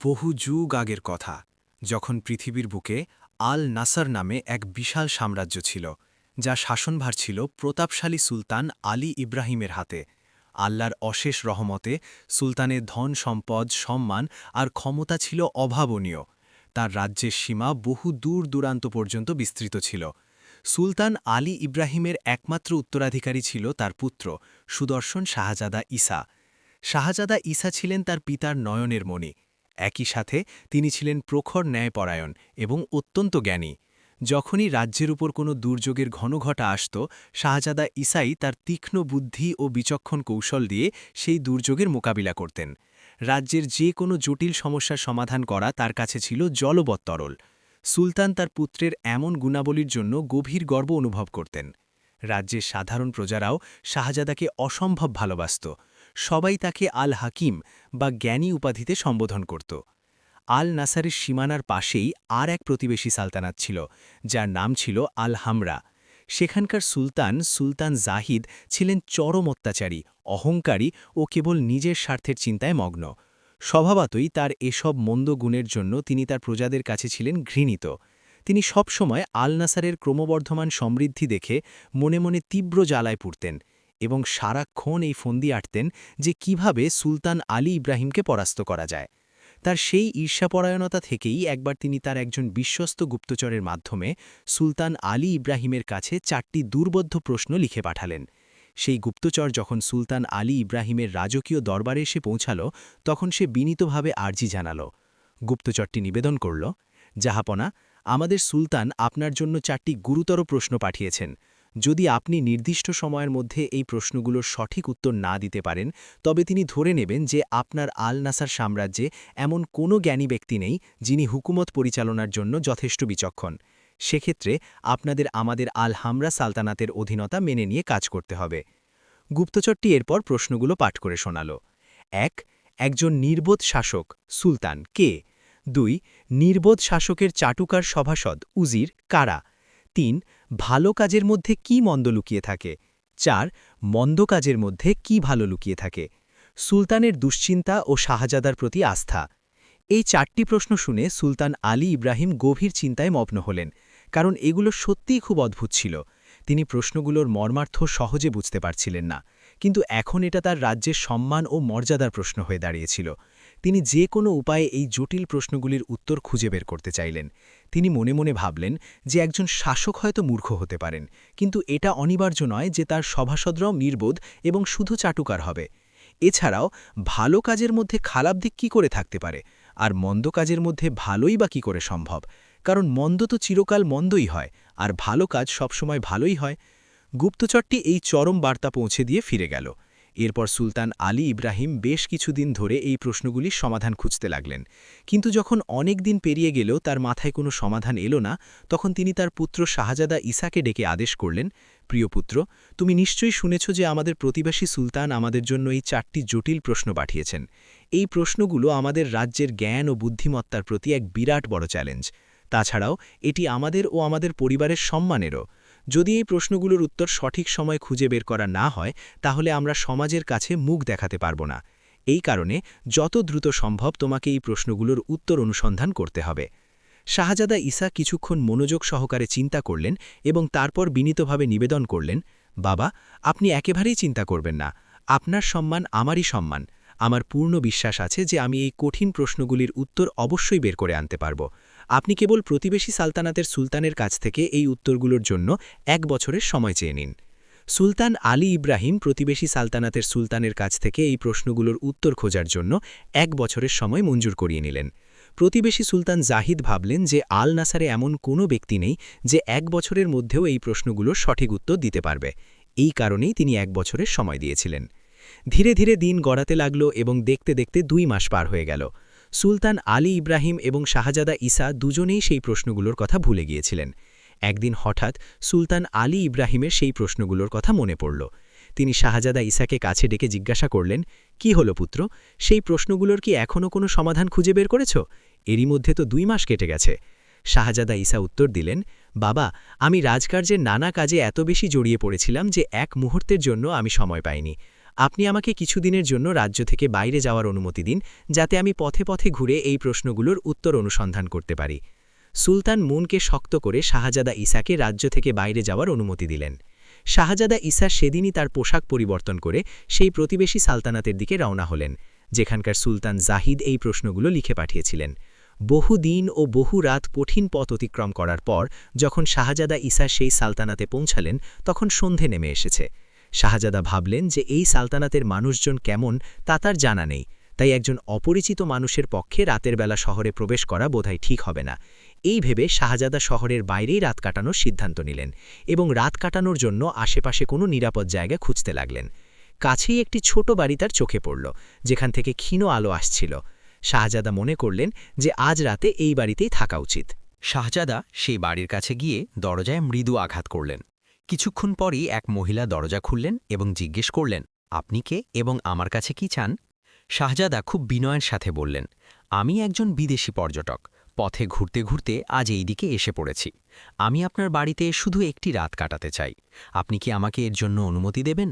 বহু যুগ আগের কথা, যখন পৃথিবীর বুকে আল নাসার নামে এক বিশাল সাম্রাজ্য ছিল, যা শাসনভার ছিল প্রতাপশালী সুলতান আলী ইব্রাহিমের হাতে। আল্লাহর অশেষ রহমতে সুলতানের ধন, সম্পদ, সম্মান আর ক্ষমতা ছিল অভাবনীয়। তার রাজ্যের সীমা বহু দূর দূরান্ত পর্যন্ত বিস্তৃত ছিল। সুলতান আলী ইব্রাহিমের একমাত্র উত্তরাধিকারী ছিল তার পুত্র, সুদর্শন শাহজাদা ঈসা। শাহজাদা ঈসা ছিলেন তার পিতার নয়নের মণি। একই সাথে তিনি ছিলেন প্রখর ন্যায়পরায়ণ এবং অত্যন্ত জ্ঞানী। যখনই রাজ্যের উপর কোনো দুর্যোগের ঘনঘটা আসত, শাহজাদা ইসাই তার তীক্ষ্ণ বুদ্ধি ও বিচক্ষণ কৌশল দিয়ে সেই দুর্যোগের মোকাবিলা করতেন। রাজ্যের যে কোনো জটিল সমস্যার সমাধান করা তার কাছে ছিল জলবত্তরল সুলতান তার পুত্রের এমন গুণাবলীর জন্য গভীর গর্ব অনুভব করতেন। রাজ্যের সাধারণ প্রজারাও শাহজাদাকে অসম্ভব ভালোবাসত। সবাই তাকে আল হাকিম বা জ্ঞানী উপাধিতে সম্বোধন করত। আল নাসারের সীমানার পাশেই আর এক প্রতিবেশী সালতানাত ছিল, যার নাম ছিল আল হামরা সেখানকার সুলতান সুলতান জাহিদ ছিলেন চরম অত্যাচারী, অহংকারী ও কেবল নিজের স্বার্থের চিন্তায় মগ্ন। স্বভাবতই তার এসব মন্দ গুণের জন্য তিনি তার প্রজাদের কাছে ছিলেন ঘৃণিত। তিনি সবসময় আল নাসারের ক্রমবর্ধমান সমৃদ্ধি দেখে মনে মনে তীব্র জ্বালায় পুড়তেন। এবং সারাক্ষণ এই ফন্দি আটতেন যে কীভাবে সুলতান আলী ইব্রাহিমকে পরাস্ত করা যায়। তার সেই ঈর্ষাপরায়ণতা থেকেই একবার তিনি তার একজন বিশ্বস্ত গুপ্তচরের মাধ্যমে সুলতান আলী ইব্রাহিমের কাছে চারটি দুর্বোধ্য প্রশ্ন লিখে পাঠালেন। সেই গুপ্তচর যখন সুলতান আলী ইব্রাহিমের রাজকীয় দরবারে এসে পৌঁছাল, তখন সে বিনীতভাবে আর্জি জানাল। গুপ্তচরটি নিবেদন করল জাহাপনা আমাদের সুলতান আপনার জন্য চারটি গুরুতর প্রশ্ন পাঠিয়েছেন। যদি আপনি নির্দিষ্ট সময়ের মধ্যে এই প্রশ্নগুলোর সঠিক উত্তর না দিতে পারেন, তবে তিনি ধরে নেবেন যে আপনার আল নাসার সাম্রাজ্যে এমন কোনো জ্ঞানী ব্যক্তি নেই যিনি হুকুমত পরিচালনার জন্য যথেষ্ট বিচক্ষণ। সেক্ষেত্রে আপনাদের আমাদের আল হামরা সালতানাতের অধীনতা মেনে নিয়ে কাজ করতে হবে। গুপ্তচরটি এরপর প্রশ্নগুলো পাঠ করে শোনাল। এক, একজন নির্বোধ শাসক, সুলতান, কে? দুই, নির্বোধ শাসকের চাটুকার সভাসদ, উজির, কারা? তিন ভালো কাজের মধ্যে কি মন্দ লুকিয়ে থাকে? চার, মন্দ কাজের মধ্যে কি ভালো লুকিয়ে থাকে? সুলতানের দুশ্চিন্তা ও শাহজাদার প্রতি আস্থা। এই চারটি প্রশ্ন শুনে সুলতান আলী ইব্রাহিম গভীর চিন্তায় মগ্ন হলেন, কারণ এগুলো সত্যিই খুব অদ্ভুত ছিল। তিনি প্রশ্নগুলোর মর্মার্থ সহজে বুঝতে পারছিলেন না, কিন্তু এখন এটা তার রাজ্যের সম্মান ও মর্যাদার প্রশ্ন হয়ে দাঁড়িয়েছিল। তিনি যে কোনো উপায়ে এই জটিল প্রশ্নগুলির উত্তর খুঁজে বের করতে চাইলেন। তিনি মনে মনে ভাবলেন যে একজন শাসক হয়তো মূর্খ হতে পারেন, কিন্তু এটা অনিবার্য নয় যে তার সভাসদরাও নির্বোধ এবং শুধু চাটুকার হবে। এছাড়াও, ভালো কাজের মধ্যে খারাপ দিক কী করে থাকতে পারে? আর মন্দ কাজের মধ্যে ভালোই বা কী করে সম্ভব? কারণ মন্দ তো চিরকাল মন্দই হয়, আর ভালো কাজ সবসময় ভালোই হয়। গুপ্তচরটি এই চরম বার্তা পৌঁছে দিয়ে ফিরে গেল। এরপর সুলতান আলী ইব্রাহিম বেশ কিছুদিন ধরে এই প্রশ্নগুলির সমাধান খুঁজতে লাগলেন। কিন্তু যখন অনেক দিন পেরিয়ে গেলেও তার মাথায় কোনো সমাধান এলো না, তখন তিনি তার পুত্র শাহজাদা ইসাকে ডেকে আদেশ করলেন, প্রিয় পুত্র, তুমি নিশ্চয়ই শুনেছ যে আমাদের প্রতিবাসী সুলতান আমাদের জন্য এই চারটি জটিল প্রশ্ন পাঠিয়েছেন। এই প্রশ্নগুলো আমাদের রাজ্যের জ্ঞান ও বুদ্ধিমত্তার প্রতি এক বিরাট বড় চ্যালেঞ্জ। তাছাড়াও, এটি আমাদের ও আমাদের পরিবারের সম্মানেরও। যদি এই প্রশ্নগুলোর উত্তর সঠিক সময় খুঁজে বের করা না হয়, তাহলে আমরা সমাজের কাছে মুখ দেখাতে পারব না। এই কারণে যত দ্রুত সম্ভব তোমাকে এই প্রশ্নগুলোর উত্তর অনুসন্ধান করতে হবে। শাহজাদা ঈসা কিছুক্ষণ মনোযোগ সহকারে চিন্তা করলেন এবং তারপর বিনীতভাবে নিবেদন করলেন, বাবা, আপনি একেবারেই চিন্তা করবেন না। আপনার সম্মান আমারই সম্মান। আমার পূর্ণ বিশ্বাস আছে যে আমি এই কঠিন প্রশ্নগুলির উত্তর অবশ্যই বের করে আনতে পারব। আপনি কেবল প্রতিবেশী সালতানাতের সুলতানের কাছ থেকে এই উত্তরগুলোর জন্য এক বছরের সময় চেয়ে নিন। সুলতান আলী ইব্রাহিম প্রতিবেশী সালতানাতের সুলতানের কাছ থেকে এই প্রশ্নগুলোর উত্তর খোঁজার জন্য এক বছরের সময় মঞ্জুর করিয়ে নিলেন। প্রতিবেশী সুলতান জাহিদ ভাবলেন যে আল নাসারে এমন কোনো ব্যক্তি নেই যে এক বছরের মধ্যেও এই প্রশ্নগুলোর সঠিক উত্তর দিতে পারবে। এই কারণেই তিনি এক বছরের সময় দিয়েছিলেন। ধীরে ধীরে দিন গড়াতে লাগল এবং দেখতে দেখতে দুই মাস পার হয়ে গেল। সুলতান আলী ইব্রাহিম এবং শাহজাদা ইসা দুজনেই সেই প্রশ্নগুলোর কথা ভুলে গিয়েছিলেন। একদিন হঠাৎ সুলতান আলী ইব্রাহিমের সেই প্রশ্নগুলোর কথা মনে পড়ল। তিনি শাহজাদা ইসাকে কাছে ডেকে জিজ্ঞাসা করলেন, কি হলো পুত্র? সেই প্রশ্নগুলোর কি এখনও কোনো সমাধান খুঁজে বের করেছ? এরই মধ্যে তো দুই মাস কেটে গেছে। শাহজাদা ইসা উত্তর দিলেন, বাবা, আমি রাজকার্যের নানা কাজে এত বেশি জড়িয়ে পড়েছিলাম যে এক মুহূর্তের জন্য আমি সময় পাইনি। আপনি আমাকে কিছুদিনের জন্য রাজ্য থেকে বাইরে যাওয়ার অনুমতি দিন, যাতে আমি পথে পথে ঘুরে এই প্রশ্নগুলোর উত্তর অনুসন্ধান করতে পারি। সুলতান মুনকে শক্ত করে শাহজাদা ইসাকে রাজ্য থেকে বাইরে যাওয়ার অনুমতি দিলেন। শাহজাদা ইসা সেদিনই তার পোশাক পরিবর্তন করে সেই প্রতিবেশী সালতানাতের দিকে রওনা হলেন, যেখানকার সুলতান জাহিদ এই প্রশ্নগুলো লিখে পাঠিয়েছিলেন। বহু দিন ও বহু রাত কঠিন পথ অতিক্রম করার পর, যখন শাহজাদা ইসা সেই সালতানাতে পৌঁছালেন, তখন সন্ধে নেমে এসেছে। শাহজাদা ভাবলেন যে এই সালতানাতের মানুষজন কেমন তা তার জানা নেই, তাই একজন অপরিচিত মানুষের পক্ষে রাতের বেলা শহরে প্রবেশ করা বোধহয় ঠিক হবে না। এই ভেবে শাহজাদা শহরের বাইরেই রাত কাটানোর সিদ্ধান্ত নিলেন এবং রাত কাটানোর জন্য আশেপাশে কোনো নিরাপদ জায়গা খুঁজতে লাগলেন। কাছেই একটি ছোট বাড়ি তার চোখে পড়ল, যেখান থেকে ক্ষীণ আলো আসছিল। শাহজাদা মনে করলেন যে আজ রাতে এই বাড়িতেই থাকা উচিত। শাহজাদা সেই বাড়ির কাছে গিয়ে দরজায় মৃদু আঘাত করলেন। কিছুক্ষণ পরই এক মহিলা দরজা খুললেন এবং জিজ্ঞেস করলেন, আপনি কে এবং আমার কাছে কি চান? শাহজাদা খুব বিনয়ের সাথে বললেন, আমি একজন বিদেশি পর্যটক। পথে ঘুরতে ঘুরতে আজ এই দিকে এসে পড়েছি। আমি আপনার বাড়িতে শুধু একটি রাত কাটাতে চাই। আপনি কি আমাকে এর জন্য অনুমতি দেবেন?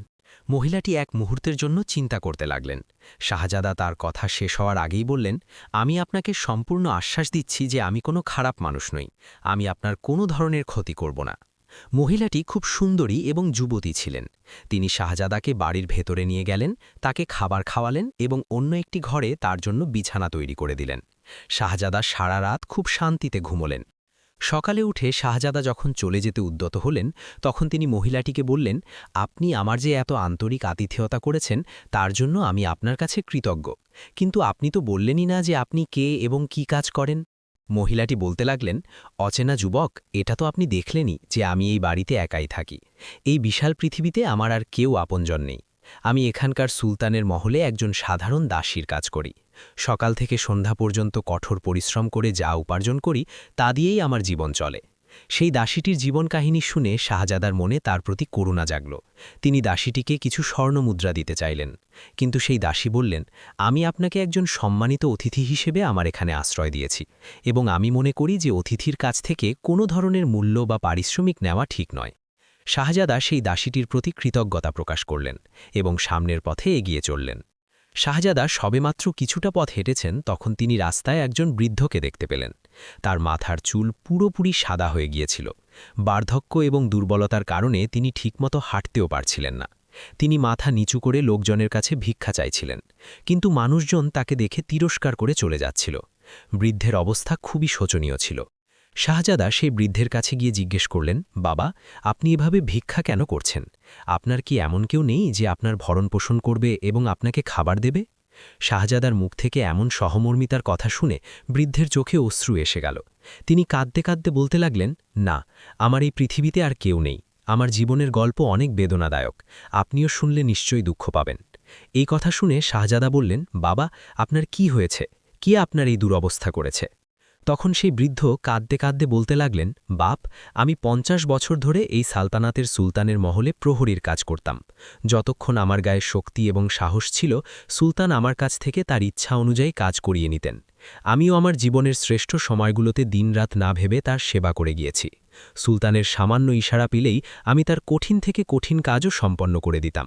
মহিলাটি এক মুহূর্তের জন্য চিন্তা করতে লাগলেন। শাহজাদা তার কথা শেষ হওয়ার আগেই বললেন, আমি আপনাকে সম্পূর্ণ আশ্বাস দিচ্ছি যে আমি কোনো খারাপ মানুষ নই। আমি আপনার কোনো ধরনের ক্ষতি করব না। মহিলাটি খুব সুন্দরী এবং যুবতী ছিলেন। তিনি শাহজাদাকে বাড়ির ভেতরে নিয়ে গেলেন, তাকে খাবার খাওয়ালেন এবং অন্য একটি ঘরে তার জন্য বিছানা তৈরি করে দিলেন। শাহজাদা সারা রাত খুব শান্তিতে ঘুমলেন। সকালে উঠে শাহজাদা যখন চলে যেতে উদ্যত হলেন, তখন তিনি মহিলাটিকে বললেন, আপনি আমার যে এত আন্তরিক আতিথেয়তা করেছেন, তার জন্য আমি আপনার কাছে কৃতজ্ঞ। কিন্তু আপনি তো বললেনই না যে আপনি কে এবং কি কাজ করেন। মহিলাটি বলতে লাগলেন, অচেনা যুবক, এটা তো আপনি দেখলেনই যে আমি এই বাড়িতে একাই থাকি। এই বিশাল পৃথিবীতে আমার আর কেউ আপনজন নেই। আমি এখানকার সুলতানের মহলে একজন সাধারণ দাসীর কাজ করি। সকাল থেকে সন্ধ্যা পর্যন্ত কঠোর পরিশ্রম করে যা উপার্জন করি, তা দিয়েই আমার জীবন চলে। সেই দাসীটির জীবন কাহিনী শুনে শাহজাদার মনে তার প্রতি করুণা জাগল। তিনি দাসীটিকে কিছু স্বর্ণ মুদ্রা দিতে চাইলেন। কিন্তু সেই দাসী বললেন, আমি আপনাকে একজন সম্মানিত অতিথি হিসেবে আমার এখানে আশ্রয় দিয়েছি এবং আমি মনে করি যে অতিথির কাছ থেকে কোনো ধরনের মূল্য বা পারিশ্রমিক নেওয়া ঠিক নয়। শাহজাদা সেই দাসীটির প্রতি কৃতজ্ঞতা প্রকাশ করলেন এবং সামনের পথে এগিয়ে চললেন। শাহজাদা সবেমাত্র কিছুটা পথ হেঁটেছেন, তখন তিনি রাস্তায় একজন বৃদ্ধকে দেখতে পেলেন। তার মাথার চুল পুরোপুরি সাদা হয়ে গিয়েছিল। বার্ধক্য এবং দুর্বলতার কারণে তিনি ঠিকমতো হাঁটতেও পারছিলেন না। তিনি মাথা নিচু করে লোকজনের কাছে ভিক্ষা চাইছিলেন, কিন্তু মানুষজন তাকে দেখে তিরস্কার করে চলে যাচ্ছিল। বৃদ্ধের অবস্থা খুবই শোচনীয় ছিল। শাহজাদা সেই বৃদ্ধের কাছে গিয়ে জিজ্ঞেস করলেন, বাবা, আপনি এভাবে ভিক্ষা কেন করছেন? আপনার কি এমন কেউ নেই যে আপনার ভরণ পোষণ করবে এবং আপনাকে খাবার দেবে? শাহজাদার মুখ থেকে এমন সহমর্মিতার কথা শুনে বৃদ্ধের চোখে অশ্রু এসে গেল। তিনি কাঁদতে কাঁদতে বলতে লাগলেন, না, আমার এই পৃথিবীতে আর কেউ নেই। আমার জীবনের গল্প অনেক বেদনাদায়ক। আপনিও শুনলে নিশ্চয়ই দুঃখ পাবেন। এই কথা শুনে শাহজাদা বললেন, বাবা, আপনার কি হয়েছে? কি আপনার এই দুরবস্থা করেছে? তখন সেই বৃদ্ধ কাঁদতে কাঁদতে বলতে লাগলেন, বাপ, আমি পঞ্চাশ বছর ধরে এই সালতানাতের সুলতানের মহলে প্রহরীর কাজ করতাম। যতক্ষণ আমার গায়ে শক্তি এবং সাহস ছিল, সুলতান আমার কাছ থেকে তার ইচ্ছা অনুযায়ী কাজ করিয়ে নিতেন। আমিও আমার জীবনের শ্রেষ্ঠ সময়গুলোতে দিনরাত না ভেবে তার সেবা করে গিয়েছি। সুলতানের সামান্য ইশারা পেলেই আমি তার কঠিন থেকে কঠিন কাজও সম্পন্ন করে দিতাম।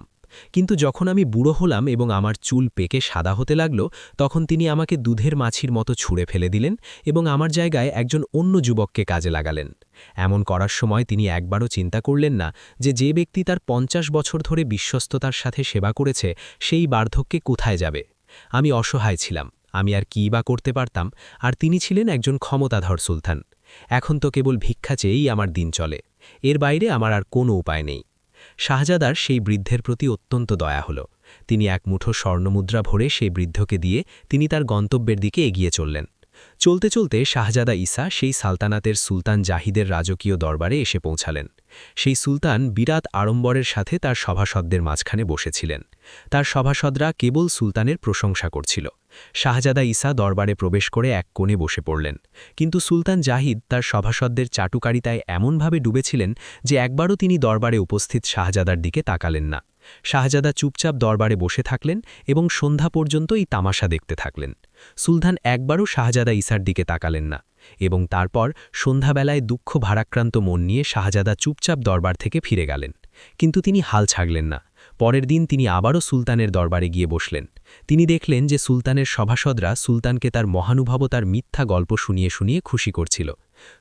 কিন্তু যখন আমি বুড়ো হলাম এবং আমার চুল পেকে সাদা হতে লাগল, তখন তিনি আমাকে দুধের মাছির মতো ছুঁড়ে ফেলে দিলেন এবং আমার জায়গায় একজন অন্য যুবককে কাজে লাগালেন। এমন করার সময় তিনি একবারও চিন্তা করলেন না যে যে ব্যক্তি তার পঞ্চাশ বছর ধরে বিশ্বস্ততার সাথে সেবা করেছে, সেই বার্ধক্যে কোথায় যাবে? আমি অসহায় ছিলাম, আমি আর কী বা করতে পারতাম, আর তিনি ছিলেন একজন ক্ষমতাধর সুলতান। এখন তো কেবল ভিক্ষা চেয়েই আমার দিন চলে, এর বাইরে আমার আর কোনো উপায় নেই। শাহজাদার সেই বৃদ্ধের প্রতি অত্যন্ত দয়া হল। তিনি এক মুঠো স্বর্ণমুদ্রা ভরে সেই বৃদ্ধকে দিয়ে তিনি তার গন্তব্যের দিকে এগিয়ে চললেন। চলতে চলতে শাহজাদা ঈসা সেই সালতানাতের সুলতান জাহিদের রাজকীয় দরবারে এসে পৌঁছালেন। সেই সুলতান বিরাট আড়ম্বরের সাথে তার সভাসদদের মাঝখানে বসেছিলেন। তার সভাসদরা কেবল সুলতানের প্রশংসা করছিল। শাহজাদা ঈসা দরবারে প্রবেশ করে এক কোণে বসে পড়লেন। কিন্তু সুলতান জাহিদ তার সভাসদদের চাটুকারিতায় এমনভাবে ডুবেছিলেন যে একবারও তিনি দরবারে উপস্থিত শাহজাদার দিকে তাকালেন না। শাহজাদা চুপচাপ দরবারে বসে থাকলেন এবং সন্ধ্যা পর্যন্ত এই তামাশা দেখতে থাকলেন। সুলতান একবারও শাহজাদা ইসার দিকে তাকালেন না এবং তারপর সন্ধ্যাবেলায় দুঃখ ভারাক্রান্ত মন নিয়ে শাহজাদা চুপচাপ দরবার থেকে ফিরে গেলেন। কিন্তু তিনি হাল ছাগলেন না। পরের দিন তিনি আবারও সুলতানের দরবারে গিয়ে বসলেন। তিনি দেখলেন যে সুলতানের সভাসদরা সুলতানকে তার মহানুভবতার মিথ্যা গল্প শুনিয়ে শুনিয়ে খুশি করছিল।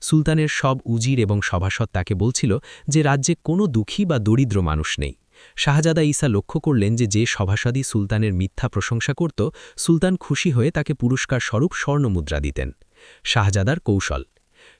সুলতানের সব উজির এবং সভাসদ তাকে বলছিল যে রাজ্যে কোনো দুঃখী বা দরিদ্র মানুষ নেই। শাহজাদা ঈসা লক্ষ্য করলেন যে যে সভাসদই সুলতানের মিথ্যা প্রশংসা করত, সুলতান খুশি হয়ে তাকে পুরস্কার স্বরূপ স্বর্ণমুদ্রা দিতেন। শাহজাদার কৌশল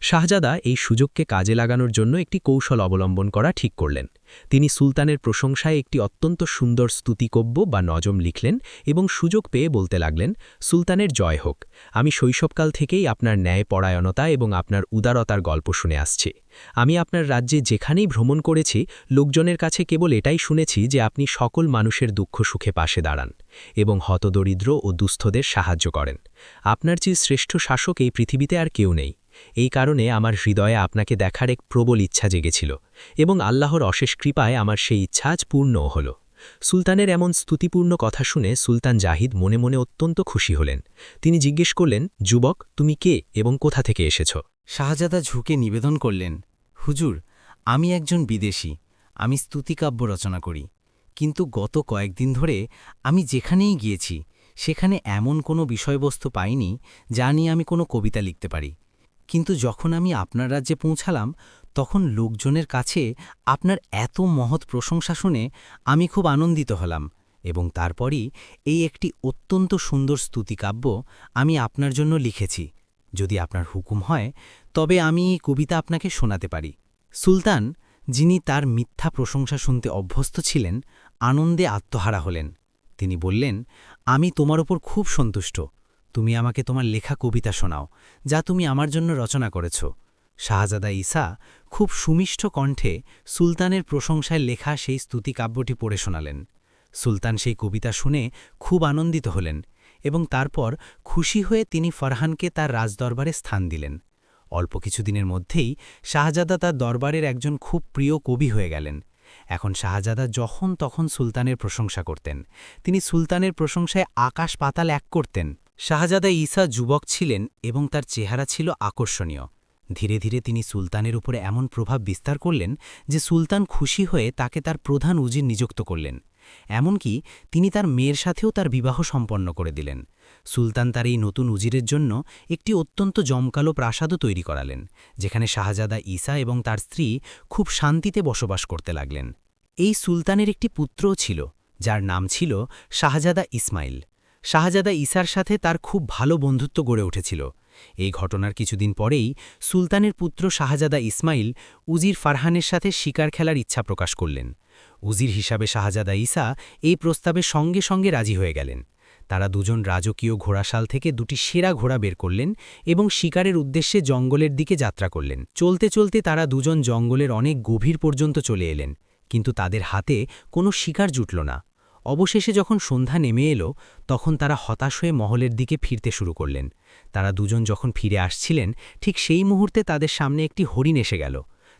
শাহজাদা এই সুযোগকে কাজে লাগানোর জন্য একটি কৌশল অবলম্বন করা ঠিক করলেন। তিনি সুলতানের প্রশংসায় একটি অত্যন্ত সুন্দর স্তুতিকব্য বা নজম লিখলেন এবং সুযোগ পেয়ে বলতে লাগলেন, সুলতানের জয় হোক। আমি শৈশবকাল থেকেই আপনার ন্যায়পরায়ণতা এবং আপনার উদারতার গল্প শুনে আসছি। আমি আপনার রাজ্যে যেখানেই ভ্রমণ করেছি, লোকজনের কাছে কেবল এটাই শুনেছি যে আপনি সকল মানুষের দুঃখ সুখে পাশে দাঁড়ান এবং হতদরিদ্র ও দুস্থদের সাহায্য করেন। আপনার চেয়ে শ্রেষ্ঠ শাসক এই পৃথিবীতে আর কেউ নেই। এই কারণে আমার হৃদয়ে আপনাকে দেখার এক প্রবল ইচ্ছা জেগেছিল এবং আল্লাহর অশেষ কৃপায় আমার সেই ইচ্ছা আজ পূর্ণও হল। সুলতানের এমন স্তুতিপূর্ণ কথা শুনে সুলতান জাহিদ মনে মনে অত্যন্ত খুশি হলেন। তিনি জিজ্ঞেস করলেন, যুবক, তুমি কে এবং কোথা থেকে এসেছ? শাহজাদা ঝুঁকে নিবেদন করলেন, হুজুর, আমি একজন বিদেশি, আমি স্তুতিকাব্য রচনা করি। কিন্তু গত কয়েকদিন ধরে আমি যেখানেই গিয়েছি, সেখানে এমন কোনো বিষয়বস্তু পাইনি যা নিয়ে আমি কোনো কবিতা লিখতে পারি। কিন্তু যখন আমি আপনার রাজ্যে পৌঁছালাম, তখন লোকজনের কাছে আপনার এত মহৎ প্রশংসা শুনে আমি খুব আনন্দিত হলাম এবং তারপরই এই একটি অত্যন্ত সুন্দর স্তুতিকাব্য আমি আপনার জন্য লিখেছি। যদি আপনার হুকুম হয়, তবে আমি এই কবিতা আপনাকে শোনাতে পারি। সুলতান, যিনি তার মিথ্যা প্রশংসা শুনতে অভ্যস্ত ছিলেন, আনন্দে আত্মহারা হলেন। তিনি বললেন, আমি তোমার ওপর খুব সন্তুষ্ট। তুমি আমাকে তোমার লেখা কবিতা শোনাও, যা তুমি আমার জন্য রচনা করেছ। শাহজাদা ঈসা খুব সুমিষ্ঠ কণ্ঠে সুলতানের প্রশংসায় লেখা সেই স্তুতিকাব্যটি পড়ে শোনালেন। সুলতান সেই কবিতা শুনে খুব আনন্দিত হলেন এবং তারপর খুশি হয়ে তিনি ফরহানকে তার রাজদরবারে স্থান দিলেন। অল্প কিছুদিনের মধ্যেই শাহজাদা তার দরবারের একজন খুব প্রিয় কবি হয়ে গেলেন। এখন শাহজাদা যখন তখন সুলতানের প্রশংসা করতেন। তিনি সুলতানের প্রশংসায় আকাশ পাতাল এক করতেন। শাহজাদা ঈসা যুবক ছিলেন এবং তার চেহারা ছিল আকর্ষণীয়। ধীরে ধীরে তিনি সুলতানের উপরে এমন প্রভাব বিস্তার করলেন যে সুলতান খুশি হয়ে তাকে তার প্রধান উজির নিযুক্ত করলেন। এমনকি তিনি তার মেয়ের সাথেও তার বিবাহ সম্পন্ন করে দিলেন। সুলতান তার এই নতুন উজিরের জন্য একটি অত্যন্ত জমকালো প্রাসাদও তৈরি করালেন, যেখানে শাহজাদা ঈসা এবং তার স্ত্রী খুব শান্তিতে বসবাস করতে লাগলেন। এই সুলতানের একটি পুত্রও ছিল, যার নাম ছিল শাহজাদা ইসমাইল। শাহজাদা ঈসার সাথে তার খুব ভালো বন্ধুত্ব গড়ে উঠেছিল। এই ঘটনার কিছুদিন পরেই সুলতানের পুত্র শাহজাদা ইসমাইল উজির ফারহানের সাথে শিকার খেলার ইচ্ছা প্রকাশ করলেন। উজির হিসাবে শাহজাদা ঈসা এই প্রস্তাবে সঙ্গে সঙ্গে রাজি হয়ে গেলেন। তারা দুজন রাজকীয় ঘোড়াশাল থেকে দুটি সেরা ঘোড়া বের করলেন এবং শিকারের উদ্দেশ্যে জঙ্গলের দিকে যাত্রা করলেন। চলতে চলতে তারা দুজন জঙ্গলের অনেক গভীর পর্যন্ত চলে এলেন, কিন্তু তাদের হাতে কোনো শিকার জুটল না। অবশেষে যখন সন্ধ্যা নেমে এলো, তখন তারা হতাশ হয়ে মহলের দিকে ফিরতে শুরু করলেন। তারা দুজন যখন ফিরে আসছিলেন, ঠিক সেই মুহূর্তে তাদের সামনে একটি হরিণ এসে গেল।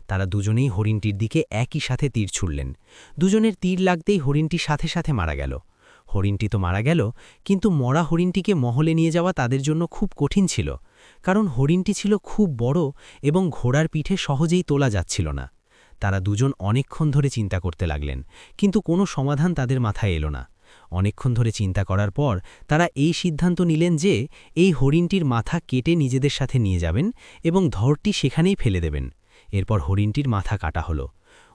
তারা দুজনেই হরিণটির দিকে একই সাথে তীর ছুড়লেন। দুজনের তীর লাগতেই হরিণটি সাথে সাথে মারা গেল। হরিণটি তো মারা গেল, কিন্তু মরা হরিণটিকে মহলে নিয়ে যাওয়া তাদের জন্য খুব কঠিন ছিল। কারণ হরিণটি ছিল খুব বড় এবং ঘোড়ার পিঠে সহজেই তোলা যাচ্ছিল না। তারা দুজন অনেকক্ষণ ধরে চিন্তা করতে লাগলেন, কিন্তু কোনো সমাধান তাদের মাথায় এলো না। অনেকক্ষণ ধরে চিন্তা করার পর তারা এই সিদ্ধান্ত নিলেন যে এই হরিণটির মাথা কেটে নিজেদের সাথে নিয়ে যাবেন এবং ধরটি সেখানেই ফেলে দেবেন। এরপর হরিণটির মাথা কাটা হলো।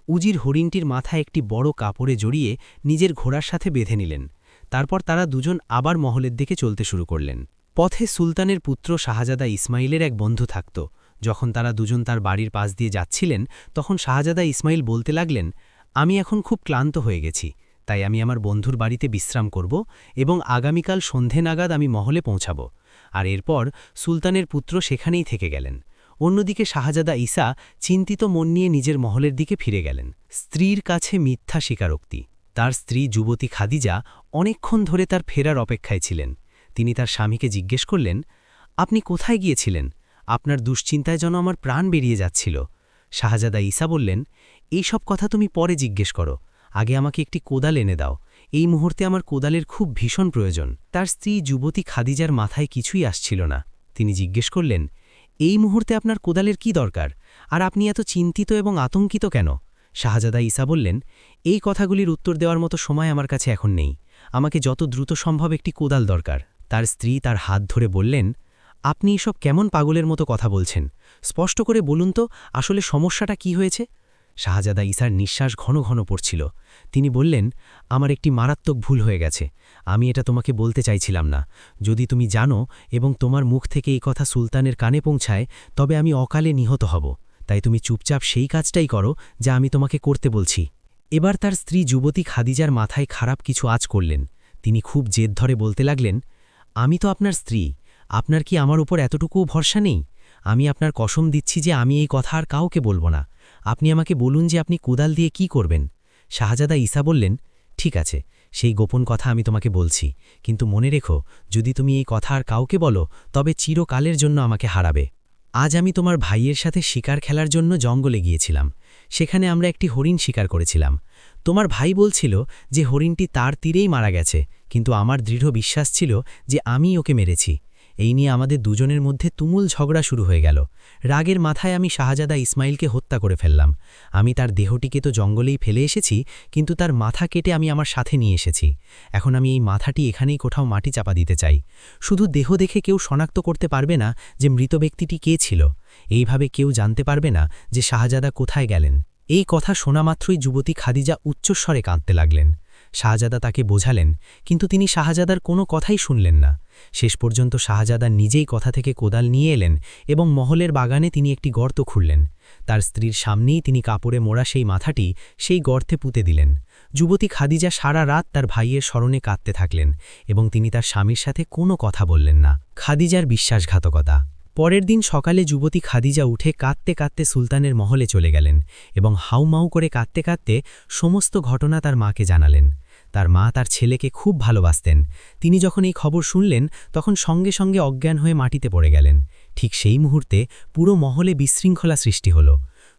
উজির হরিণটির মাথা একটি বড় কাপড়ে জড়িয়ে নিজের ঘোড়ার সাথে বেঁধে নিলেন। তারপর তারা দুজন আবার মহলের দিকে চলতে শুরু করলেন। পথে সুলতানের পুত্র শাহজাদা ইসমাইলের এক বন্ধু থাকত। যখন তারা দুজন তার বাড়ির পাশ দিয়ে যাচ্ছিলেন, তখন শাহজাদা ইসমাইল বলতে লাগলেন, আমি এখন খুব ক্লান্ত হয়ে গেছি, তাই আমি আমার বন্ধুর বাড়িতে বিশ্রাম করব এবং আগামীকাল সন্ধে নাগাদ আমি মহলে পৌঁছাব। আর এরপর সুলতানের পুত্র সেখানেই থেকে গেলেন। অন্যদিকে শাহজাদা ঈসা চিন্তিত মন নিয়ে নিজের মহলের দিকে ফিরে গেলেন। স্ত্রীর কাছে মিথ্যা স্বীকারোক্তি। তার স্ত্রী যুবতী খাদিজা অনেকক্ষণ ধরে তার ফেরার অপেক্ষায় ছিলেন। তিনি তার স্বামীকে জিজ্ঞেস করলেন, আপনি কোথায় গিয়েছিলেন? আপনার দুশ্চিন্তায় যেন আমার প্রাণ বেরিয়ে যাচ্ছিল। শাহজাদা ঈসা বললেন, এই সব কথা তুমি পরে জিজ্ঞেস করো। আগে আমাকে একটি কোদাল এনে দাও। এই মুহূর্তে আমার কোদালের খুব ভীষণ প্রয়োজন। তার স্ত্রী যুবতী খাদিজার মাথায় কিছুই আসছিল না। তিনি জিজ্ঞেস করলেন, এই মুহূর্তে আপনার কোদালের কি দরকার? আর আপনি এত চিন্তিত এবং আতঙ্কিত কেন? শাহজাদা ঈসা বললেন, এই কথাগুলির উত্তর দেওয়ার মতো সময় আমার কাছে এখন নেই। আমাকে যত দ্রুত সম্ভব একটি কোদাল দরকার। তার স্ত্রী তার হাত ধরে বললেন আপনি এসব কেমন পাগলের মতো কথা বলছেন? স্পষ্ট করে বলুন তো, আসলে সমস্যাটা কি হয়েছে? শাহজাদা ঈসার নিঃশ্বাস ঘন ঘন পড়ছিল। তিনি বললেন, আমার একটি মারাত্মক ভুল হয়ে গেছে। আমি এটা তোমাকে বলতে চাইছিলাম না। যদি তুমি জানো এবং তোমার মুখ থেকে এই কথা সুলতানের কানে পৌঁছায়, তবে আমি অকালে নিহত হব। তাই তুমি চুপচাপ সেই কাজটাই করো যা আমি তোমাকে করতে বলছি। এবার তার স্ত্রী যুবতী খাদিজার মাথায় খারাপ কিছু আজ করলেন। তিনি খুব জেদ ধরে বলতে লাগলেন, আমি তো আপনার স্ত্রী। আপনার কি আমার উপর এতটুকুও ভরসা নেই? আমি আপনার কসম দিচ্ছি যে আমি এই কথা আর কাউকে বলব না। আপনি আমাকে বলুন যে আপনি কোদাল দিয়ে কি করবেন। শাহজাদা ঈসা বললেন, ঠিক আছে, সেই গোপন কথা আমি তোমাকে বলছি। কিন্তু মনে রেখো, যদি তুমি এই কথা আর কাউকে বলো, তবে চিরকালের জন্য আমাকে হারাবে। আজ আমি তোমার ভাইয়ের সাথে শিকার খেলার জন্য জঙ্গলে গিয়েছিলাম। সেখানে আমরা একটি হরিণ শিকার করেছিলাম। তোমার ভাই বলছিল যে হরিণটি তার তীরেই মারা গেছে, কিন্তু আমার দৃঢ় বিশ্বাস ছিল যে আমি ওকে মেরেছি। এই নিয়ে আমাদের দুজনের মধ্যে তুমুল ঝগড়া শুরু হয়ে গেল। রাগের মাথায় আমি শাহজাদা ইসমাইলকে হত্যা করে ফেললাম। আমি তার দেহটিকে তো জঙ্গলেই ফেলে এসেছি, কিন্তু তার মাথা কেটে আমি আমার সাথে নিয়ে এসেছি। এখন আমি এই মাথাটি এখানেই কোথাও মাটি চাপা দিতে চাই। শুধু দেহ দেখে কেউ শনাক্ত করতে পারবে না যে মৃত ব্যক্তিটি কে ছিল। এইভাবে কেউ জানতে পারবে না যে শাহজাদা কোথায় গেলেন। এই কথা শোনা মাত্রই যুবতী খাদিজা উচ্চস্বরে কাঁদতে লাগলেন। শাহজাদা তাকে বোঝালেন, কিন্তু তিনি শাহজাদার কোনো কথাই শুনলেন না। শেষ পর্যন্ত শাহজাদা নিজেই কথা থেকে কোদাল নিয়ে এলেন এবং মহলের বাগানে তিনি একটি গর্ত খুঁড়লেন। তার স্ত্রীর সামনেই তিনি কাপড়ে মোড়া সেই মাথাটি সেই গর্তে পুঁতে দিলেন। যুবতী খাদিজা সারা রাত তার ভাইয়ের স্মরণে কাঁদতে থাকলেন এবং তিনি তার স্বামীর সাথে কোনো কথা বললেন না। খাদিজার বিশ্বাসঘাতকতা পরের দিন সকালে যুবতী খাদিজা উঠে কাঁদতে কাঁদতে সুলতানের মহলে চলে গেলেন এবং হাউমাউ করে কাঁদতে কাঁদতে সমস্ত ঘটনা তার মাকে জানালেন। তার মা তার ছেলেকে খুব ভালোবাসতেন। তিনি যখন এই খবর শুনলেন, তখন সঙ্গে সঙ্গে অজ্ঞান হয়ে মাটিতে পড়ে গেলেন। ঠিক সেই মুহূর্তে পুরো মহলে বিশৃঙ্খলা সৃষ্টি হল।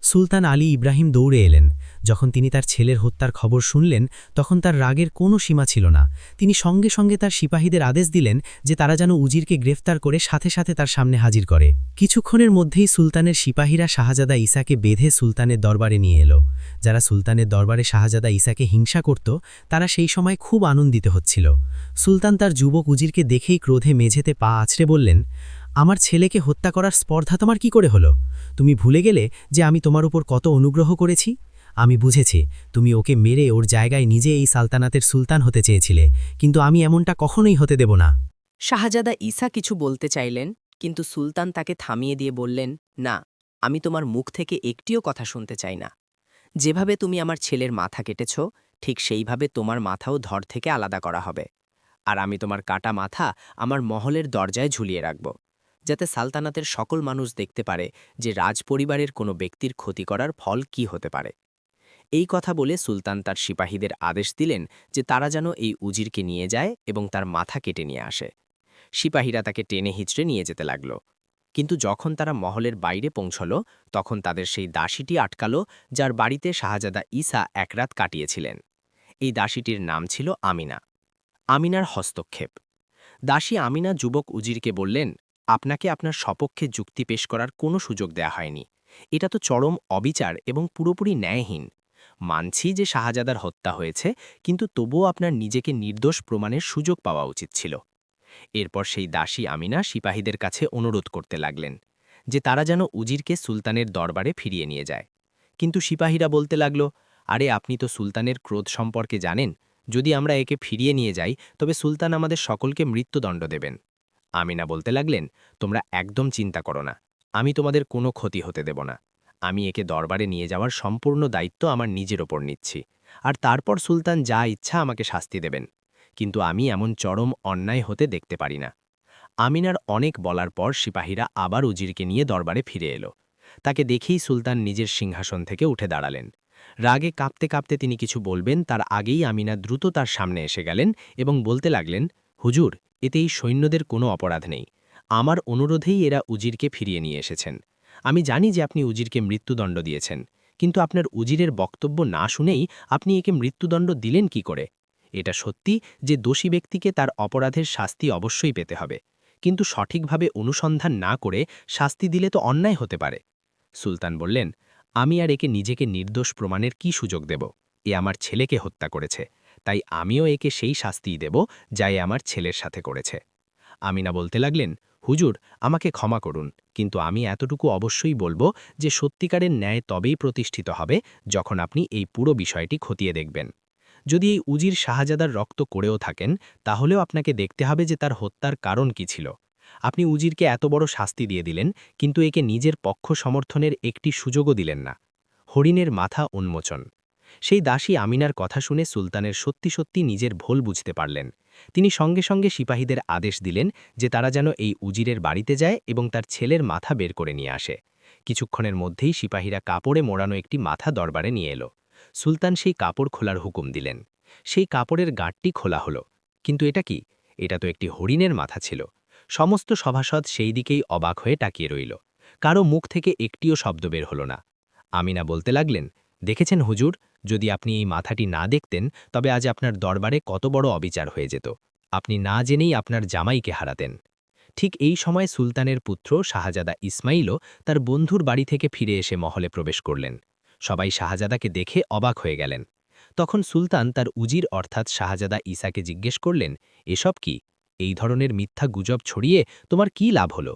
সুলতান আলী ইব্রাহিম দৌড়ে এলেন। যখন তিনি তার ছেলের হত্যার খবর শুনলেন, তখন তার রাগের কোনো সীমা ছিল না। তিনি সঙ্গে সঙ্গে তার সিপাহীদের আদেশ দিলেন যে তারা যেন উজিরকে গ্রেফতার করে সাথে সাথে তার সামনে হাজির করে। কিছুক্ষণের মধ্যেই সুলতানের সিপাহীরা শাহজাদা ঈসাকে বেঁধে সুলতানের দরবারে নিয়ে এলো। যারা সুলতানের দরবারে শাহজাদা ঈসাকে হিংসা করত, তারা সেই সময় খুব আনন্দিত হচ্ছিল। সুলতান তার যুবক উজিরকে দেখেই ক্রোধে মেঝেতে পা আছড়ে বললেন আমার ছেলেকে হত্যা করার স্পর্ধা তোমার কি করে হলো? তুমি ভুলে গেলে যে আমি তোমার উপর কত অনুগ্রহ করেছি? আমি বুঝেছি, তুমি ওকে মেরে ওর জায়গায় নিজে এই সালতানাতের সুলতান হতে চেয়েছিলে, কিন্তু আমি এমনটা কখনোই হতে দেব না। শাহজাদা ঈসা কিছু বলতে চাইলেন, কিন্তু সুলতান তাকে থামিয়ে দিয়ে বললেন, না, আমি তোমার মুখ থেকে একটিও কথা শুনতে চাই না। যেভাবে তুমি আমার ছেলের মাথা কেটেছ, ঠিক সেইভাবে তোমার মাথাও ধর থেকে আলাদা করা হবে। আর আমি তোমার কাটা মাথা আমার মহলের দরজায় ঝুলিয়ে রাখব। যাতে সালতানাতের সকল মানুষ দেখতে পারে যে রাজপরিবারের কোনো ব্যক্তির ক্ষতি করার ফল কি হতে পারে। এই কথা বলে সুলতান তার সিপাহীদের আদেশ দিলেন যে তারা যেন এই উজিরকে নিয়ে যায় এবং তার মাথা কেটে নিয়ে আসে। সিপাহীরা তাকে টেনে হিচড়ে নিয়ে যেতে লাগল। কিন্তু যখন তারা মহলের বাইরে পৌঁছল, তখন তাদের সেই দাসীটি আটকাল, যার বাড়িতে শাহজাদা ঈসা এক রাত কাটিয়েছিলেন। এই দাসীটির নাম ছিল আমিনা। আমিনার হস্তক্ষেপ। দাসী আমিনা যুবক উজিরকে বললেন আপনাকে আপনার সপক্ষে যুক্তি পেশ করার কোনো সুযোগ দেয়া হয়নি। এটা তো চরম অবিচার এবং পুরোপুরি ন্যায়হীন। মানছি যে শাহজাদার হত্যা হয়েছে, কিন্তু তবুও আপনার নিজেকে নির্দোষ প্রমাণের সুযোগ পাওয়া উচিত ছিল। এরপর সেই দাসী আমিনা সিপাহীদের কাছে অনুরোধ করতে লাগলেন, যে তারা যেন উজিরকে সুলতানের দরবারে ফিরিয়ে নিয়ে যায়। কিন্তু সিপাহীরা বলতে লাগল, আরে, আপনি তো সুলতানের ক্রোধ সম্পর্কে জানেন, যদি আমরা একে ফিরিয়ে নিয়ে যাই, তবে সুলতান আমাদের সকলকে মৃত্যুদণ্ড দেবেন। আমিনা বলতে লাগলেন, তোমরা একদম চিন্তা করো না। আমি তোমাদের কোনো ক্ষতি হতে দেব না। আমি একে দরবারে নিয়ে যাওয়ার সম্পূর্ণ দায়িত্ব আমার নিজের ওপর নিচ্ছি। আর তারপর সুলতান যা ইচ্ছা আমাকে শাস্তি দেবেন। কিন্তু আমি এমন চরম অন্যায় হতে দেখতে পারি না। আমিনার অনেক বলার পর সিপাহীরা আবার উজিরকে নিয়ে দরবারে ফিরে এলো। তাকে দেখেই সুলতান নিজের সিংহাসন থেকে উঠে দাঁড়ালেন। রাগে কাঁপতে কাঁপতে তিনি কিছু বলবেন, তার আগেই আমিনা দ্রুত তার সামনে এসে গেলেন এবং বলতে লাগলেন, হুজুর এতে এই সৈন্যদের কোনো অপরাধ নেই। আমার অনুরোধেই এরা উজিরকে ফিরিয়ে নিয়ে এসেছেন। আমি জানি যে আপনি উজিরকে মৃত্যুদণ্ড দিয়েছেন, কিন্তু আপনার উজিরের বক্তব্য না শুনেই আপনি একে মৃত্যুদণ্ড দিলেন কি করে? এটা সত্যি যে দোষী ব্যক্তিকে তার অপরাধের শাস্তি অবশ্যই পেতে হবে, কিন্তু সঠিকভাবে অনুসন্ধান না করে শাস্তি দিলে তো অন্যায় হতে পারে। সুলতান বললেন, আমি আর একে নিজেকে নির্দোষ প্রমাণের কি সুযোগ দেব? এ আমার ছেলেকে হত্যা করেছে। তাই আমিও একে সেই শাস্তিই দেব যা এ আমার ছেলের সাথে করেছে। আমিনা বলতে লাগলেন, হুজুর, আমাকে ক্ষমা করুন, কিন্তু আমি এতটুকু অবশ্যই বলব যে সত্যিকারের ন্যায় তবেই প্রতিষ্ঠিত হবে যখন আপনি এই পুরো বিষয়টি খতিয়ে দেখবেন। যদি এই উজির শাহজাদার রক্ত করেও থাকেন, তাহলেও আপনাকে দেখতে হবে যে তার হত্যার কারণ কি ছিল। আপনি উজিরকে এত বড় শাস্তি দিয়ে দিলেন, কিন্তু একে নিজের পক্ষ সমর্থনের একটি সুযোগও দিলেন না। হরিণের মাথা উন্মোচন। সেই দাসী আমিনার কথা শুনে সুলতানের সত্যি সত্যি নিজের ভুল বুঝতে পারলেন। তিনি সঙ্গে সঙ্গে সিপাহীদের আদেশ দিলেন যে তারা যেন এই উজিরের বাড়িতে যায় এবং তার ছেলের মাথা বের করে নিয়ে আসে। কিছুক্ষণের মধ্যেই সিপাহীরা কাপড়ে মোড়ানো একটি মাথা দরবারে নিয়ে এলো। সুলতান সেই কাপড় খোলার হুকুম দিলেন। সেই কাপড়ের গাঁটটি খোলা হলো। কিন্তু এটা কি? এটা তো একটি হরিণের মাথা ছিল। সমস্ত সভাসদ সেই দিকেই অবাক হয়ে তাকিয়ে রইল। কারও মুখ থেকে একটিও শব্দ বের হলো না। আমিনা বলতে লাগলেন দেখেছেন হুজুর? যদি আপনি এই মাথাটি না দেখতেন, তবে আজ আপনার দরবারে কত বড় অবিচার হয়ে যেত। আপনি না জেনেই আপনার জামাইকে হারাতেন। ঠিক এই সময় সুলতানের পুত্র শাহজাদা ইসমাইলও তার বন্ধুর বাড়ি থেকে ফিরে এসে মহলে প্রবেশ করলেন। সবাই শাহজাদাকে দেখে অবাক হয়ে গেলেন। তখন সুলতান তার উজির অর্থাৎ শাহজাদা ঈসাকে জিজ্ঞেস করলেন, এসব কি? এই ধরনের মিথ্যা গুজব ছড়িয়ে তোমার কি লাভ হলো?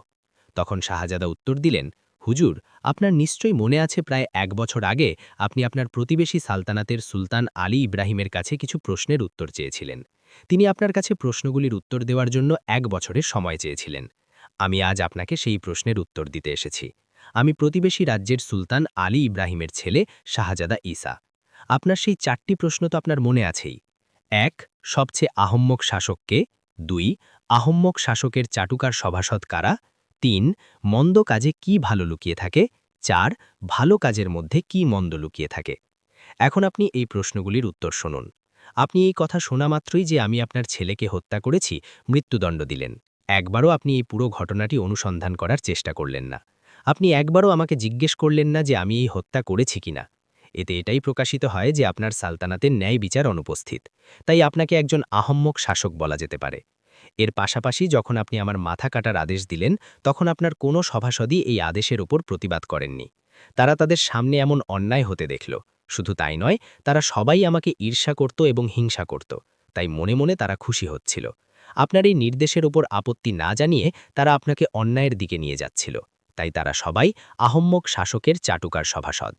তখন শাহজাদা উত্তর দিলেন হুজুর, আপনার নিশ্চয়ই মনে আছে প্রায় এক বছর আগে আপনি আপনার প্রতিবেশী সালতানাতের সুলতান আলী ইব্রাহিমের কাছে কিছু প্রশ্নের উত্তর চেয়েছিলেন। তিনি আপনার কাছে প্রশ্নগুলির উত্তর দেওয়ার জন্য এক বছরের সময় চেয়েছিলেন। আমি আজ আপনাকে সেই প্রশ্নের উত্তর দিতে এসেছি। আমি প্রতিবেশী রাজ্যের সুলতান আলী ইব্রাহিমের ছেলে শাহজাদা ঈসা। আপনার সেই চারটি প্রশ্ন তো আপনার মনে আছেই। এক, সবচেয়ে আহম্মক শাসককে দুই, আহম্মক শাসকের চাটুকার সভাসদ কারা? তিন, মন্দ কাজে কি ভালো লুকিয়ে থাকে? চার, ভালো কাজের মধ্যে কি মন্দ লুকিয়ে থাকে? এখন আপনি এই প্রশ্নগুলির উত্তর শুনুন। আপনি এই কথা শোনা মাত্রই যে আমি আপনার ছেলেকে হত্যা করেছি, মৃত্যুদণ্ড দিলেন। একবারও আপনি এই পুরো ঘটনাটি অনুসন্ধান করার চেষ্টা করলেন না। আপনি একবারও আমাকে জিজ্ঞেস করলেন না যে আমি এই হত্যা করেছি কিনা। এতে এটাই প্রকাশিত হয় যে আপনার সালতানাতের ন্যায় বিচার অনুপস্থিত। তাই আপনাকে একজন আহম্মক শাসক বলা যেতে পারে। এর পাশাপাশি যখন আপনি আমার মাথা কাটার আদেশ দিলেন, তখন আপনার কোনো সভাসদই এই আদেশের উপর প্রতিবাদ করেননি। তারা তাদের সামনে এমন অন্যায় হতে দেখল। শুধু তাই নয়, তারা সবাই আমাকে ঈর্ষা করত এবং হিংসা করত। তাই মনে মনে তারা খুশি হচ্ছিল। আপনার এই নির্দেশের ওপর আপত্তি না জানিয়ে তারা আপনাকে অন্যায়ের দিকে নিয়ে যাচ্ছিল। তাই তারা সবাই আহম্মক শাসকের চাটুকার সভাসদ।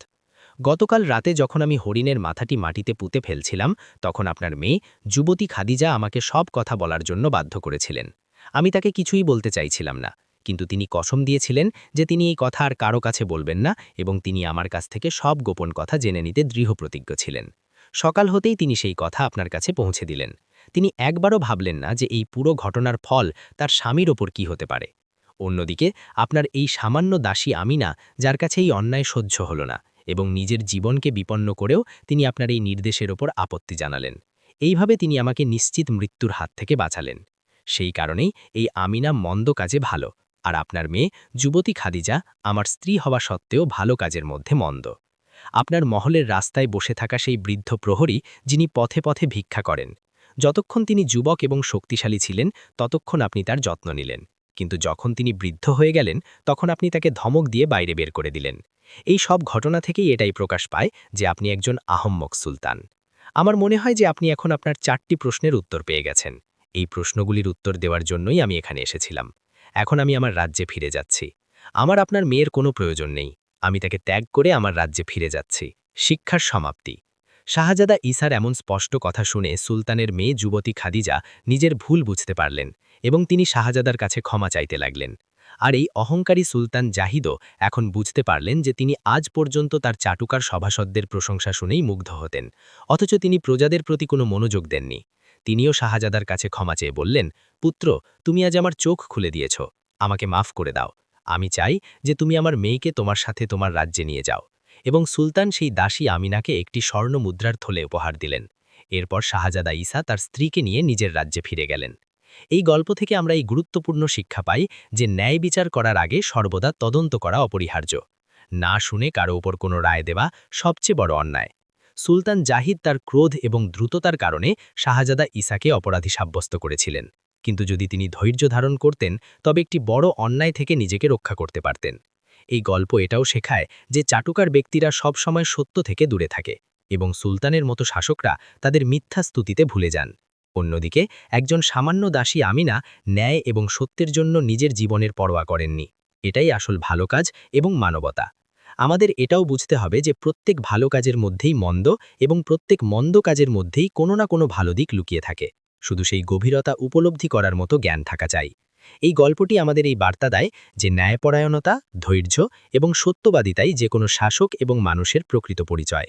গতকাল রাতে যখন আমি হরিণের মাথাটি মাটিতে পুঁতে ফেলছিলাম, তখন আপনার মেয়ে, যুবতী খাদিজা, আমাকে সব কথা বলার জন্য বাধ্য করেছিলেন। আমি তাকে কিছুই বলতে চাইছিলাম না, কিন্তু তিনি কসম দিয়েছিলেন যে তিনি এই কথা আর কারও কাছে বলবেন না এবং তিনি আমার কাছ থেকে সব গোপন কথা জেনে নিতে দৃঢ় প্রতিজ্ঞ ছিলেন। সকাল হতেই তিনি সেই কথা আপনার কাছে পৌঁছে দিলেন। তিনি একবারও ভাবলেন না যে এই পুরো ঘটনার ফল তার স্বামীর ওপর কি হতে পারে। অন্যদিকে, আপনার এই সামান্য দাসী আমিনা, যার কাছে এই অন্যায় সহ্য হল না। এবং নিজের জীবনকে বিপন্ন করেও তিনি আপনার এই নির্দেশের ওপর আপত্তি জানালেন। এইভাবে তিনি আমাকে নিশ্চিত মৃত্যুর হাত থেকে বাঁচালেন। সেই কারণেই এই আমিনা মন্দ কাজে ভালো, আর আপনার মেয়ে যুবতী খাদিজা আমার স্ত্রী হওয়া সত্ত্বেও ভালো কাজের মধ্যে মন্দ। আপনার মহলের রাস্তায় বসে থাকা সেই বৃদ্ধ প্রহরী যিনি পথে পথে ভিক্ষা করেন, যতক্ষণ তিনি যুবক এবং শক্তিশালী ছিলেন, ততক্ষণ আপনি তার যত্ন নিলেন। কিন্তু যখন তিনি বৃদ্ধ হয়ে গেলেন, তখন আপনি তাকে ধমক দিয়ে বাইরে বের করে দিলেন। এই সব ঘটনা থেকেই এটাই প্রকাশ পায় যে আপনি একজন আহম্মক সুলতান। আমার মনে হয় যে আপনি এখন আপনার চারটি প্রশ্নের উত্তর পেয়ে গেছেন। এই প্রশ্নগুলির উত্তর দেওয়ার জন্যই আমি এখানে এসেছিলাম। এখন আমি আমার রাজ্যে ফিরে যাচ্ছি। আমার আপনার মেয়ের কোনো প্রয়োজন নেই। আমি তাকে ত্যাগ করে আমার রাজ্যে ফিরে যাচ্ছি। শিক্ষার সমাপ্তি। শাহজাদা ইসার এমন স্পষ্ট কথা শুনে সুলতানের মেয়ে যুবতী খাদিজা নিজের ভুল বুঝতে পারলেন এবং তিনি শাহজাদার কাছে ক্ষমা চাইতে লাগলেন। আর এই অহংকারী সুলতান জাহিদও এখন বুঝতে পারলেন যে তিনি আজ পর্যন্ত তার চাটুকার সভাসদদের প্রশংসা শুনেই মুগ্ধ হতেন, অথচ তিনি প্রজাদের প্রতি কোনো মনোযোগ দেননি। তিনিও শাহজাদার কাছে ক্ষমা চেয়ে বললেন, পুত্র, তুমি আজ আমার চোখ খুলে দিয়েছ, আমাকে মাফ করে দাও। আমি চাই যে তুমি আমার মেয়েকে তোমার সাথে তোমার রাজ্যে নিয়ে যাও। এবং সুলতান সেই দাসী আমিনাকে একটি স্বর্ণ মুদ্রার থলে উপহার দিলেন। এরপর শাহজাদা ঈসা তার স্ত্রীকে নিয়ে নিজের রাজ্যে ফিরে গেলেন। এই গল্প থেকে আমরা এই গুরুত্বপূর্ণ শিক্ষা পাই যে ন্যায় বিচার করার আগে সর্বদা তদন্ত করা অপরিহার্য। না শুনে কারও ওপর কোনো রায় দেওয়া সবচেয়ে বড় অন্যায়। সুলতান জাহিদ তার ক্রোধ এবং দ্রুততার কারণে শাহজাদা ইসাকে অপরাধী সাব্যস্ত করেছিলেন। কিন্তু যদি তিনি ধৈর্য ধারণ করতেন, তবে একটি বড় অন্যায় থেকে নিজেকে রক্ষা করতে পারতেন। এই গল্প এটাও শেখায় যে চাটুকার ব্যক্তিরা সবসময় সত্য থেকে দূরে থাকে এবং সুলতানের মতো শাসকরা তাদের মিথ্যা স্তুতিতে ভুলে যান। অন্যদিকে, একজন সামান্য দাসী আমিনা ন্যায় এবং সত্যের জন্য নিজের জীবনের পরোয়া করেননি। এটাই আসল ভালো কাজ এবং মানবতা। আমাদের এটাও বুঝতে হবে যে প্রত্যেক ভালো কাজের মধ্যেই মন্দ এবং প্রত্যেক মন্দ কাজের মধ্যেই কোনো না কোনো ভালো দিক লুকিয়ে থাকে। শুধু সেই গভীরতা উপলব্ধি করার মতো জ্ঞান থাকা চাই। এই গল্পটি আমাদের এই বার্তা দেয় যে ন্যায়পরায়ণতা, ধৈর্য এবং সত্যবাদিতাই যে কোনো শাসক এবং মানুষের প্রকৃত পরিচয়।